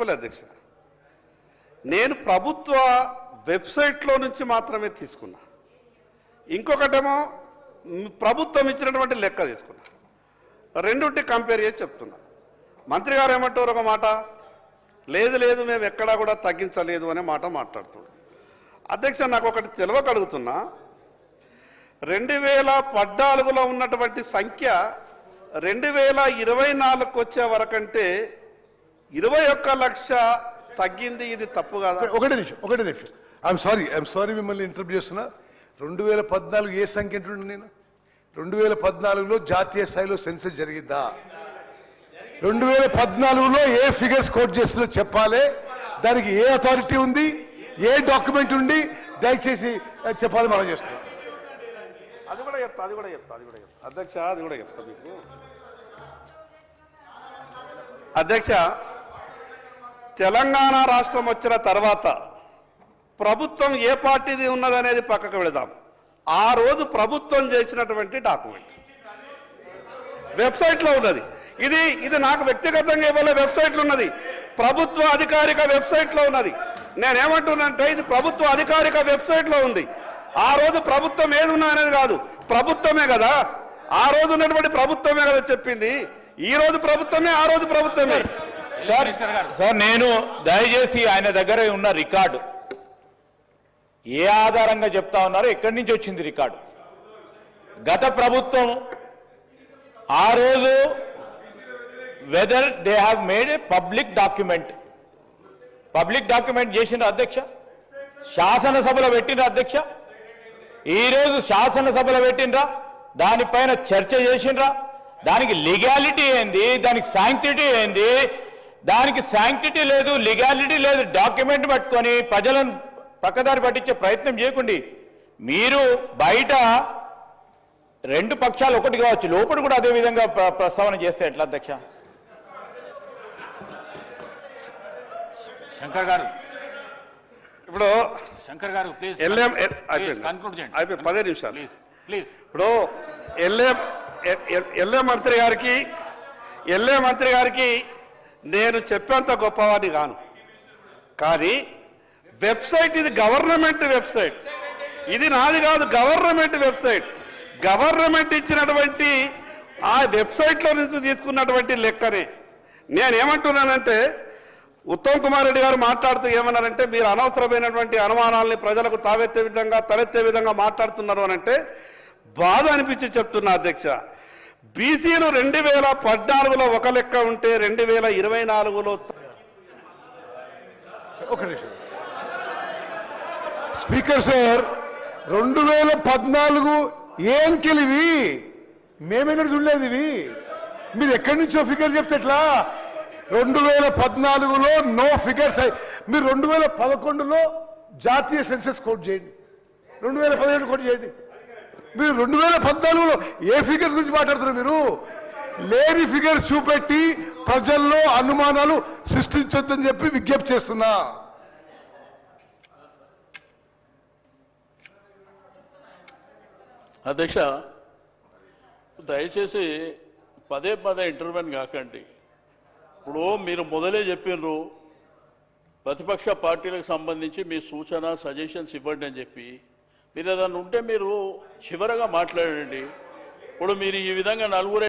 చెప్పలే అధ్యక్ష. నేను ప్రభుత్వ వెబ్సైట్లో నుంచి మాత్రమే తీసుకున్నా. ఇంకొకటేమో ప్రభుత్వం ఇచ్చినటువంటి లెక్క తీసుకున్నా. రెండుంటి కంపేర్ చేసి చెప్తున్నా. మంత్రి గారు ఏమంటారు ఒక మాట? లేదు లేదు మేము ఎక్కడా కూడా తగ్గించలేదు అనే మాట మాట్లాడుతున్నాడు. అధ్యక్ష నాకు ఒకటి తెలియక రెండు వేల పద్నాలుగులో ఉన్నటువంటి సంఖ్య రెండు వేల ఇరవై నాలుగుకి వచ్చే వరకంటే ఇరవై ఒక్క లక్ష తగ్గింది ఇది తప్పు కదా? ఒకటే నిమిషం ఒకటే నిమిషం. ఐఎమ్ సారీ ఐఎమ్ సారీ మిమ్మల్ని ఇంటర్వ్యూ చేస్తున్నా. రెండు వేల పద్నాలుగు ఏ సంఖ్య అంటుండే నేను? రెండు వేల పద్నాలుగులో జాతీయ స్థాయిలో సెన్సస్ జరిగిద్దా రెండు వేల పద్నాలుగులో ఏ ఫిగర్స్ కోట్ చేస్తుందో చెప్పాలి? దానికి ఏ అథారిటీ ఉంది? ఏ డాక్యుమెంట్ ఉంది? దయచేసి చెప్పాలి మనం చేస్తున్నాం. అది కూడా చెప్తా అది కూడా చెప్తా అది కూడా చెప్తా. అధ్యక్ష అది కూడా చెప్తా మీకు. అధ్యక్ష తెలంగాణ రాష్ట్రం వచ్చిన తర్వాత ప్రభుత్వం ఏ పార్టీది ఉన్నదనేది పక్కకు పెడదాం. ఆ రోజు ప్రభుత్వం చేసినటువంటి డాక్యుమెంట్. వెబ్సైట్లో ఉన్నది. ఇది ఇది నాకు వ్యక్తిగతంగా ఇవ్వలే వెబ్సైట్లో ఉన్నది. ప్రభుత్వ అధికారిక వెబ్సైట్లో ఉన్నది. నేనేమంటున్నానంటే ఇది ప్రభుత్వ అధికారిక వెబ్సైట్లో ఉంది. ఆ రోజు ప్రభుత్వం ఏది ఉన్నా అనేది కాదు. ప్రభుత్వమే కదా. ఆ రోజు ఉన్నటువంటి ప్రభుత్వమే కదా చెప్పింది. ఈ రోజు ప్రభుత్వమే ఆ రోజు ప్రభుత్వమే. సార్ సార్ నేను దయచేసి ఆయన దగ్గర ఉన్న రికార్డు. ఏ ఆధారంగా చెప్తా ఉన్నారో ఎక్కడి నుంచి వచ్చింది రికార్డు? గత ప్రభుత్వం ఆ రోజు whether they have made a public document public document చేసిన అధ్యక్ష? శాసనసభలో పెట్టిన అధ్యక్ష? ఈరోజు శాసనసభలో పెట్టినరా దానిపైన చర్చ చేసిండ్రా? దానికి లీగాలిటీ ఏంది? దానికి శాంక్టిటీ ఏంది? దానికి శాంక్టిటీ లేదు లీగాలిటీ లేదు డాక్యుమెంట్ పట్టుకొని ప్రజలను పక్కదారి పట్టించే ప్రయత్నం చేయకండి. మీరు బయట రెండు పక్షాలు ఒకటి కావచ్చు లోపల కూడా అదే విధంగా ప్ర- ప్రస్తావన చేస్తే ఎట్లా అధ్యక్ష? శంకర్ గారు. ఇప్పుడు శంకర్ గారు ప్లీజ్ ఎల్ఎం అయిపోయింది కన్క్లూడ్ చేయండి. అయిపోయింది పదే నిమిషాలు. ప్లీజ్ ప్లీజ్ ఇప్పుడు ఎల్ఏ ఎల్ఏ మంత్రి గారికి ఎల్ఏ మంత్రి గారికి నేను చెప్పేంత గొప్పవాడిని కాను. కానీ వెబ్సైట్ ఇది గవర్నమెంట్ వెబ్సైట్. ఇది నాది కాదు గవర్నమెంట్ వెబ్సైట్. గవర్నమెంట్ ఇచ్చినటువంటి ఆ వెబ్సైట్లో నుంచి తీసుకున్నటువంటి లెక్కనే. నేనేమంటున్నానంటే ఉత్తమ్ కుమార్ రెడ్డి గారు మాట్లాడుతూ ఏమన్నారంటే మీరు అనవసరమైనటువంటి అనుమానాల్ని ప్రజలకు తావెత్తే విధంగా తలెత్తే విధంగా మాట్లాడుతున్నారు అనంటే అంటే బాధ అనిపించి చెప్తున్నా అధ్యక్ష. బీసీలు రెండు వేల పద్నాలుగులో ఒక లెక్క ఉంటే రెండు వేల ఇరవై నాలుగులో ఒక నిమిషం. స్పీకర్ సార్ రెండు వేల పద్నాలుగు ఏం కెలివి మేమెక్కడ చూడలేదు ఇవి? మీరు ఎక్కడి నుంచో ఫిగర్ చెప్తే ఎట్లా? రెండు వేల పద్నాలుగులో నో ఫిగర్స్ మీరు రెండు వేల పదకొండులో జాతీయ సెన్సెస్ కోట్ చేయండి. రెండు వేల పదిహేడు కోట్ చేయండి. మీరు రెండు వేల పద్నాలుగులో ఏ ఫిగర్స్ గురించి మాట్లాడుతున్నారు మీరు? లేని ఫిగర్స్ చూపెట్టి ప్రజల్లో అనుమానాలు సృష్టించొద్దని చెప్పి విజ్ఞప్తి చేస్తున్నా. అధ్యక్ష దయచేసి పదే పదే ఇంటర్వ్యూన్ కాకండి. ఇప్పుడు మీరు మొదలే చెప్పినారు ప్రతిపక్ష పార్టీలకు సంబంధించి మీ సూచన సజెషన్స్ ఇవ్వండి అని చెప్పి. మీరు ఏదన్నా ఉంటే మీరు చివరగా మాట్లాడండి. ఇప్పుడు మీరు ఈ విధంగా నలుగురు